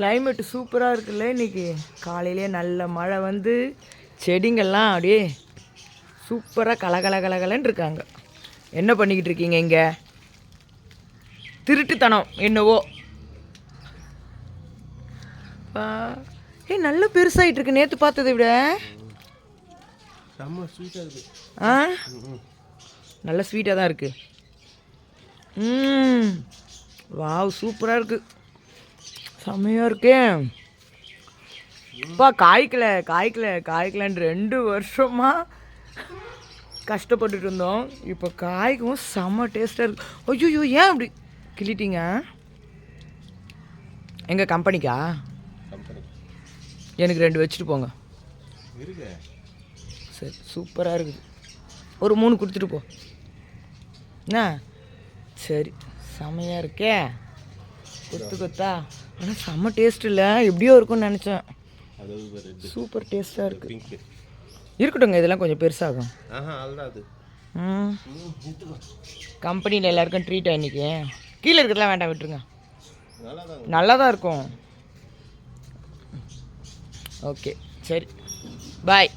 climate சூப்பராக இருக்குல்ல இன்னைக்கு. காலையிலே நல்ல மழை வந்து செடிங்கள்லாம் அப்படியே சூப்பராக கலகல கலகலன்னு இருக்காங்க. என்ன பண்ணிக்கிட்டு இருக்கீங்க இங்கே? திருட்டுத்தனம் என்னவோ. ஏ நல்ல பெருசாயிட்டு இருக்கு. நேற்று பார்த்ததை விட. இருக்குது ஆ நல்ல ஸ்வீட்டாக தான் இருக்கு. ம். வாவ் சூப்பராக இருக்கு. செம்மையாக இருக்கே. அப்பா காய்க்கல காய்க்கல காய்க்கலன்னு ரெண்டு வருஷமா கஷ்டப்பட்டுட்டு இருந்தோம். இப்போ காய்க்கும் செம்ம டேஸ்ட்டாக இருக்கு. ஐயோ ஏன் அப்படி கிள்ளிட்டீங்க? எங்கள் கம்பெனிக்கா? கம்பெனி. எனக்கு ரெண்டு வச்சுட்டு போங்க. இருக்கு சரி சூப்பராக இருக்குது. ஒரு மூணு கொடுத்துட்டு போ. என்ன? சரி செமையாக இருக்கே. கொத்து கொத்தா. ஆனால் செம்ம டேஸ்ட் இல்லை எப்படியோ இருக்கும்னு நினச்சேன். சூப்பர் டேஸ்ட்டாக இருக்குது பிங்க்கு இருக்கட்டுங்க இதெல்லாம் கொஞ்சம் பெருசாகும். கம்பெனியில் எல்லாருக்கும் ட்ரீட் இன்னைக்கு. கீழே இருக்கிறதுலாம் வேண்டாம் விட்டுருங்க. நல்லா தான் இருக்கும். ஓகே சரி. பாய்